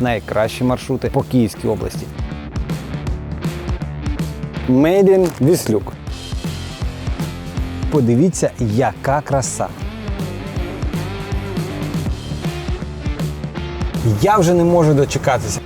найкращі маршрути по Київській області. Made in Віслюк. Подивіться, яка краса. Я вже не можу дочекатися.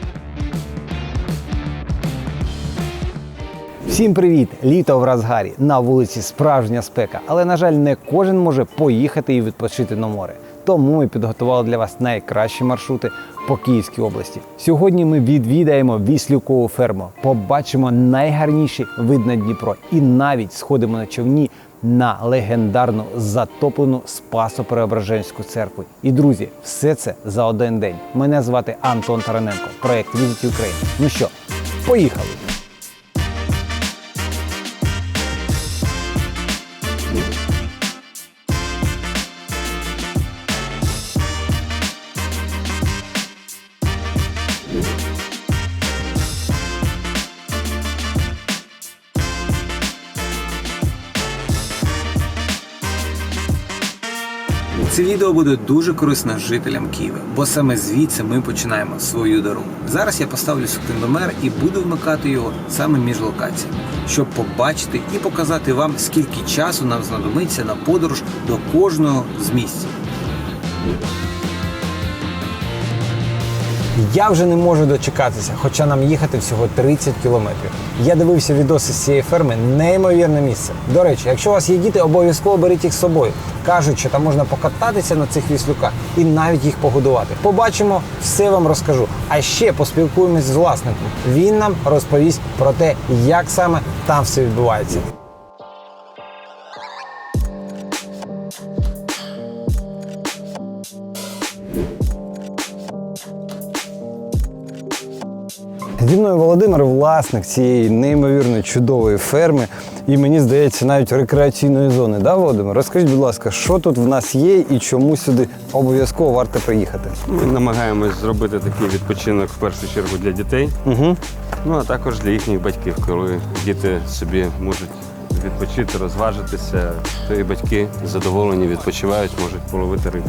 Всім привіт! Літо в розгарі. На вулиці справжня спека, але на жаль, не кожен може поїхати і відпочити на море. Тому ми підготували для вас найкращі маршрути по Київській області. Сьогодні ми відвідаємо Віслюкову ферму, побачимо найгарніші вид на Дніпро і навіть сходимо на човні на легендарну затоплену Спасо-Преображенську церкву. І друзі, все це за один день. Мене звати Антон Тараненко. Проект Visit Ukraine. Ну що, поїхали! Це відео буде дуже корисно жителям Києва, бо саме звідси ми починаємо свою дорогу. Зараз я поставлю секундомер і буду вмикати його саме між локаціями, щоб побачити і показати вам, скільки часу нам знадобиться на подорож до кожного з місць. Я вже не можу дочекатися, хоча нам їхати всього 30 кілометрів. Я дивився відоси з цієї ферми, неймовірне місце. До речі, якщо у вас є діти, обов'язково беріть їх з собою. Кажуть, що там можна покататися на цих віслюках і навіть їх погодувати. Побачимо, все вам розкажу. А ще поспілкуємось з власником. Він нам розповість про те, як саме там все відбувається. Зі мною Володимир, власник цієї неймовірно чудової ферми, і мені здається, навіть рекреаційної зони. Да, Володимир? Розкажіть, будь ласка, що тут в нас є і чому сюди обов'язково варто приїхати? Ми намагаємось зробити такий відпочинок в першу чергу для дітей, Угу. ну а також для їхніх батьків, коли діти собі можуть відпочити, розважитися, то і батьки задоволені, відпочивають, можуть половити рибу.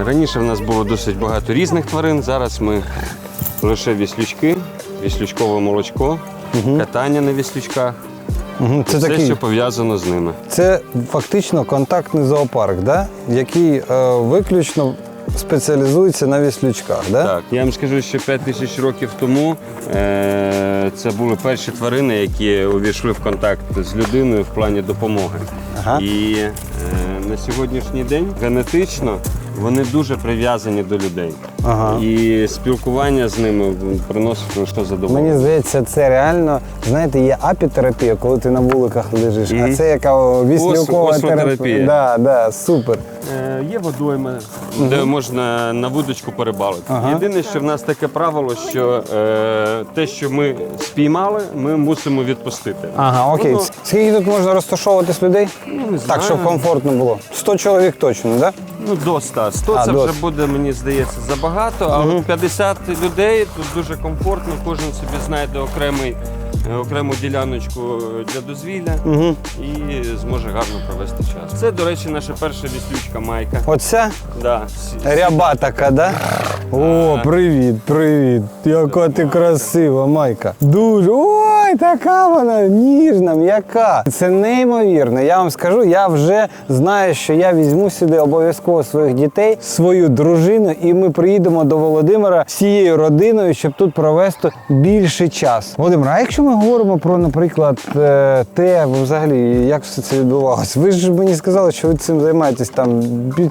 Е, Раніше в нас було досить багато різних тварин. Зараз ми лише віслючки, віслючкове молочко, катання на віслючках. Угу. Це все, такий. що пов'язано з ними. Це фактично контактний зоопарк, да? який е, виключно спеціалізується на віслючках. Да? Так, я вам скажу, що 5 тисяч років тому е, це були перші тварини, які увійшли в контакт з людиною в плані допомоги. Ага. І е, на сьогоднішній день генетично вони дуже прив'язані до людей. Ага. І спілкування з ними приносить лише задоволення. Мені здається, це реально, знаєте, є апітерапія, коли ти на вуликах лежиш, а це яка віслюкова Ос- терапія. Да, да, супер. Е, Є водойми, де можна на вудочку перебалити. Ага. Єдине, що в нас таке правило, що е, те, що ми спіймали, ми мусимо відпустити. Ага, окей. Ну, Скільки тут можна розташовуватись людей? не Так, щоб комфортно було. 100 чоловік точно, так? Да? Ну, до 100. 100 А, це до вже буде, мені здається, забагато, а от 50 людей тут дуже комфортно, кожен собі знайде окремий, е, окрему діляночку для дозвілля Угу. і зможе гарно провести час. Це, до речі, наша перша віслючка Майка. Оця Да. ряба така, да? О, привіт, привіт. Яка ти красива, Майка. Дуже. Ой, така вона ніжна, м'яка. Це неймовірно. Я вам скажу, я вже знаю, що я візьму сюди обов'язково своїх дітей, свою дружину, і ми приїдемо до Володимира всією родиною, щоб тут провести більше часу. Володимир, а якщо ми говоримо про, наприклад, е, те, взагалі, як все це відбувалося? Ви ж мені сказали, що ви цим займаєтесь там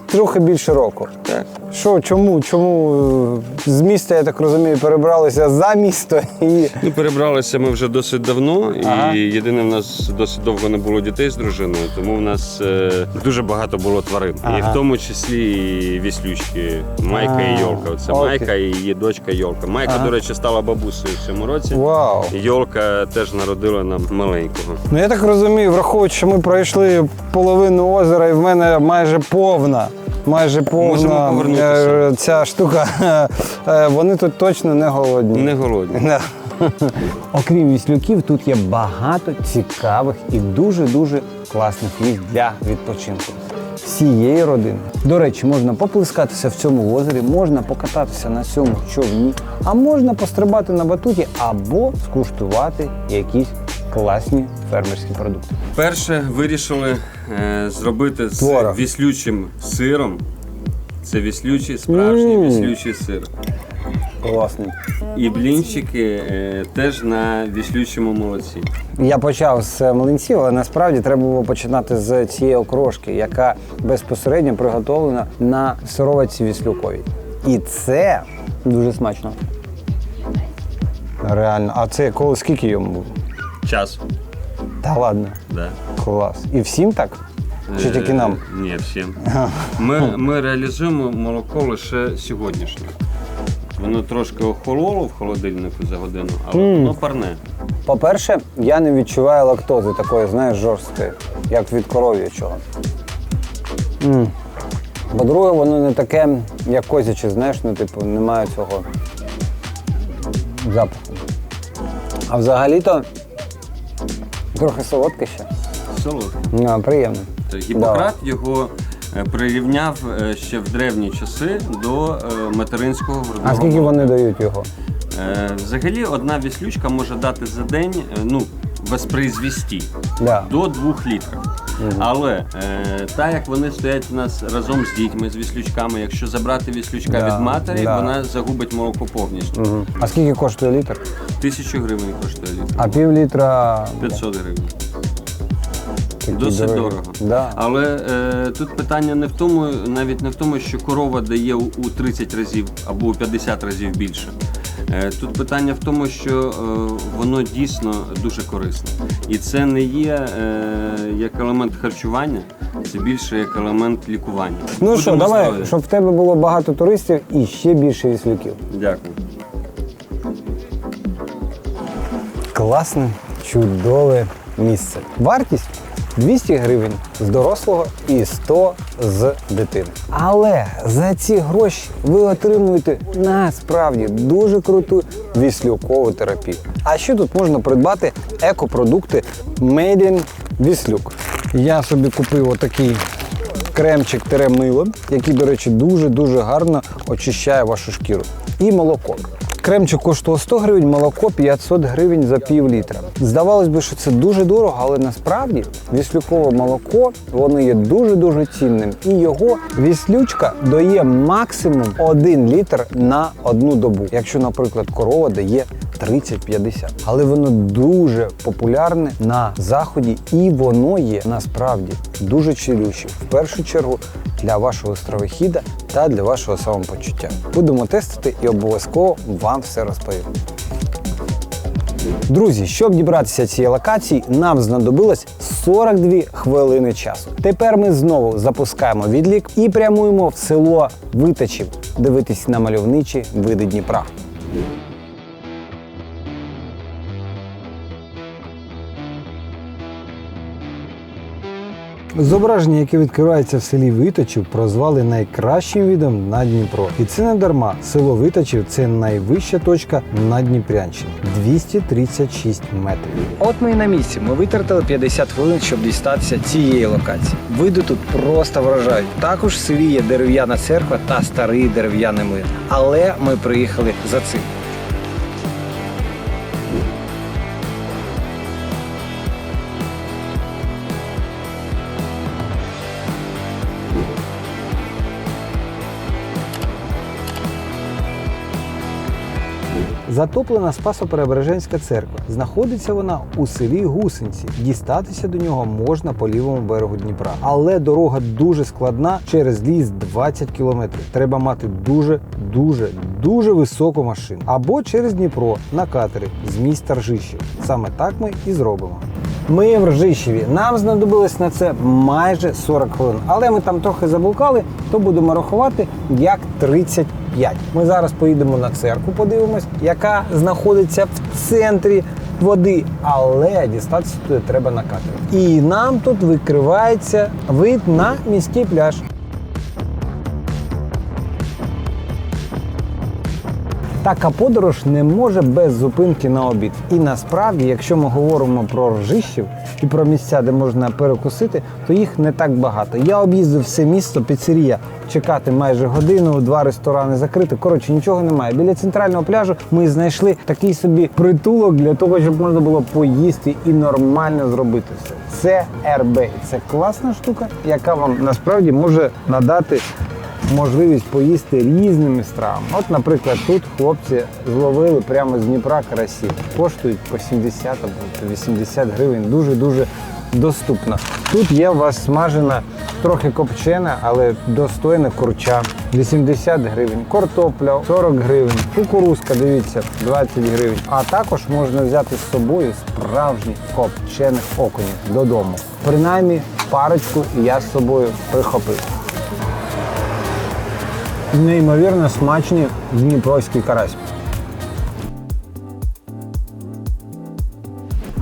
трохи більше року. Так. Що, чому, чому е, з міста, я так розумію, перебралися за місто і. Ну, перебралися ми вже досить давно, Ага. і єдине, в нас досить довго не було дітей з дружиною, тому в нас е, дуже багато було тварин. Ага. І в тому числі і віслючки. Майка і Йолка. Це окей. Майка і її дочка Йолка. Майка, Ага. до речі, стала бабусею в цьому році. Вау! Йолка теж народила нам маленького. Ну я так розумію, враховуючи, що ми пройшли половину озера, і в мене майже повна. Майже повна е, ця штука. Е, Вони тут точно не голодні. Не голодні. Окрім віслюків, тут є багато цікавих і дуже-дуже класних місць для відпочинку. всієї родини. До речі, можна поплескатися в цьому озері, можна покататися на цьому човні, а можна пострибати на батуті або скуштувати якісь класні фермерські продукти. Перше вирішили е, зробити з Творог. віслючим сиром. Це віслючий, справжній Мм. віслючий сир. Класний. І блінчики е, теж на віслючому молоці. Я почав з млинців, але насправді треба було починати з цієї окрошки, яка безпосередньо приготовлена на сироватці віслюковій. І це дуже смачно. Реально. А це коли скільки йому було? Час. Та ладно, Да. клас. І всім так? Чи тільки Е, нам? Ні, всім. Ми, ми реалізуємо молоко лише сьогоднішнє. Воно трошки охололо в холодильнику за годину, але воно парне. По-перше, я не відчуваю лактози такої, знаєш, жорсткої, як від коров'ячого. М. По-друге, воно не таке, як козяче, знаєш, ну, типу, немає цього запаху. А взагалі-то трохи солодке ще. Солодке. Ну, приємно. Гіппократ його прирівняв е, ще в древні часи до е, материнського грудного. А скільки вони дають його? Е, Взагалі одна віслючка може дати за день е, ну, воспроизвести Да. до 2 літрів. Але е, так як вони стоять у нас разом з дітьми, з віслючками, якщо забрати віслючка Да, від матері, да. вона загубить молоко повністю. Мгм. А скільки коштує літр? Тисячу гривень коштує літр. А пів літра 500 гривень. Такий Досить дорогий. дорого. Да. Але е, тут питання не в тому, навіть не в тому, що корова дає у, у 30 разів або у 50 разів більше. Е, тут питання в тому, що е, воно дійсно дуже корисне. І це не є е, як елемент харчування, це більше як елемент лікування. Ну що, Будемо давай, здорові. щоб в тебе було багато туристів і ще більше віслюків. Дякую. Класне, чудове місце. Вартість 200 гривень з дорослого і 100 з дитини. Але за ці гроші ви отримуєте насправді дуже круту віслюкову терапію. А ще тут можна придбати екопродукти Made in Віслюк. Я собі купив отакий кремчик мило, який, до речі, дуже-дуже гарно очищає вашу шкіру. І молоко. Кремчик коштував 100 гривень, молоко 500 гривень за пів літра. Здавалось би, що це дуже дорого, але насправді віслюкове молоко воно є дуже-дуже цінним. І його віслючка дає максимум 1 літр на одну добу. Якщо, наприклад, корова дає 30-50. Але воно дуже популярне на заході і воно є насправді дуже чилюче. В першу чергу для вашого стравохіда та для вашого самопочуття. Будемо тестити і обов'язково вам все розповім. Друзі, щоб дібратися цієї локації, нам знадобилось 42 хвилини часу. Тепер ми знову запускаємо відлік і прямуємо в село Витачів дивитись на мальовничі види Дніпра. Зображення, яке відкривається в селі Виточів, прозвали найкращим відом на Дніпро. І це не дарма. Село Виточів це найвища точка на Дніпрянщині 236 метрів. От ми і на місці. Ми витратили 50 хвилин, щоб дістатися цієї локації. Види тут просто вражають. Також в селі є дерев'яна церква та старий дерев'яний млин. Але ми приїхали за цим. Затоплена Спасо-Преображенська церква. Знаходиться вона у селі Гусенці. Дістатися до нього можна по лівому берегу Дніпра. Але дорога дуже складна через ліс 20 кілометрів. Треба мати дуже, дуже, дуже високу машину. Або через Дніпро на катері з міста Ржищів. Саме так ми і зробимо. Ми в Ржищеві. Нам знадобилось на це майже 40 хвилин. Але ми там трохи заблукали, то будемо рахувати як 35. Ми зараз поїдемо на церкву, подивимось, яка знаходиться в центрі води, але дістатися туди треба на катері. І нам тут викривається вид на міський пляж. Така подорож не може без зупинки на обід. І насправді, якщо ми говоримо про Ржищів, і про місця, де можна перекусити, то їх не так багато. Я об'їздив все місто, піцерія. Чекати майже годину, два ресторани закрити. Коротше, нічого немає. Біля центрального пляжу ми знайшли такий собі притулок для того, щоб можна було поїсти і нормально зробити все. Це РБ. Це класна штука, яка вам насправді може надати можливість поїсти різними стравами. От, наприклад, тут хлопці зловили прямо з Дніпра карасі. Коштують по 70 або 80 гривень. Дуже-дуже доступно. Тут є у вас смажена, трохи копчена, але достойна курча. 80 гривень, картопля 40 гривень, кукурузка, дивіться, 20 гривень. А також можна взяти з собою справжніх копчених окунів додому. Принаймні парочку я з собою прихопив неймовірно смачний дніпровський карась.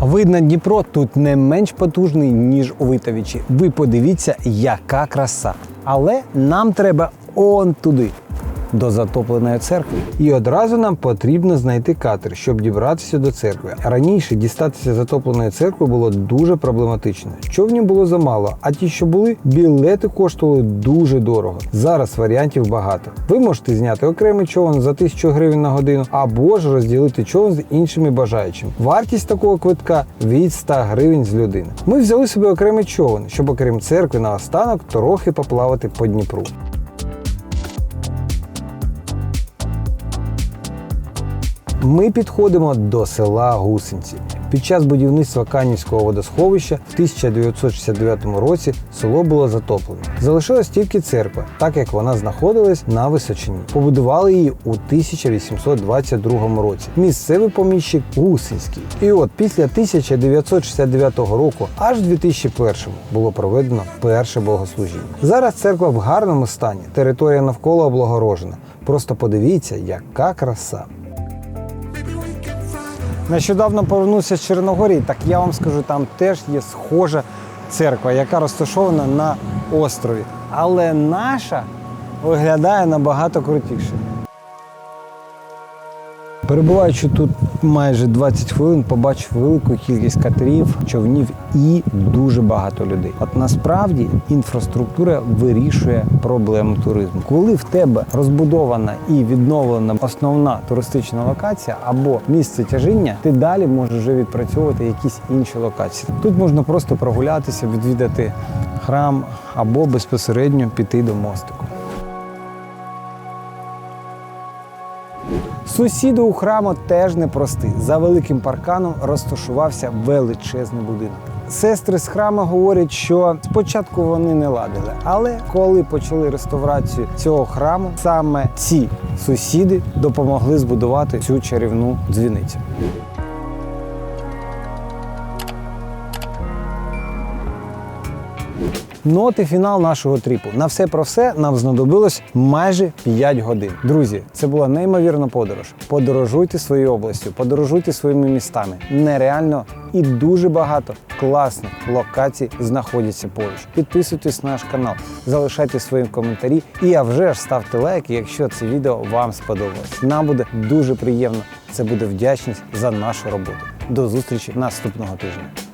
Вид на Дніпро тут не менш потужний, ніж у Витовичі. Ви подивіться, яка краса. Але нам треба он туди. До затопленої церкви. І одразу нам потрібно знайти катер, щоб дібратися до церкви. Раніше дістатися затопленої церкви було дуже проблематично. Човнів було замало, а ті, що були, білети коштували дуже дорого. Зараз варіантів багато. Ви можете зняти окремий човен за 1000 гривень на годину, або ж розділити човен з іншими бажаючими. Вартість такого квитка від 100 гривень з людини. Ми взяли собі окремий човен, щоб окрім церкви наостанок трохи поплавати по Дніпру. Ми підходимо до села Гусинці. Під час будівництва Канівського водосховища в 1969 році село було затоплено. Залишилась тільки церква, так як вона знаходилась на височині. Побудували її у 1822 році. Місцевий поміщик Гусинський. І от після 1969 року, аж в 2001 було проведено перше богослужіння. Зараз церква в гарному стані, територія навколо облагорожена. Просто подивіться, яка краса. Нещодавно повернувся з Чорногорії, так я вам скажу, там теж є схожа церква, яка розташована на острові. Але наша виглядає набагато крутіше. Перебуваючи тут майже 20 хвилин, побачив велику кількість катерів, човнів і дуже багато людей. От насправді інфраструктура вирішує проблему туризму. Коли в тебе розбудована і відновлена основна туристична локація або місце тяжіння, ти далі можеш вже відпрацьовувати якісь інші локації. Тут можна просто прогулятися, відвідати храм або безпосередньо піти до мостику. Сусіди у храму теж непрости. За великим парканом розташувався величезний будинок. Сестри з храму говорять, що спочатку вони не ладили, але коли почали реставрацію цього храму, саме ці сусіди допомогли збудувати цю чарівну дзвіницю. Ну і фінал нашого тріпу. На все про все нам знадобилось майже 5 годин. Друзі, це була неймовірна подорож. Подорожуйте своєю областю, подорожуйте своїми містами. Нереально і дуже багато класних локацій знаходяться поруч. Підписуйтесь на наш канал, залишайте свої коментарі і а вже ж ставте лайки, якщо це відео вам сподобалось. Нам буде дуже приємно. Це буде вдячність за нашу роботу. До зустрічі наступного тижня.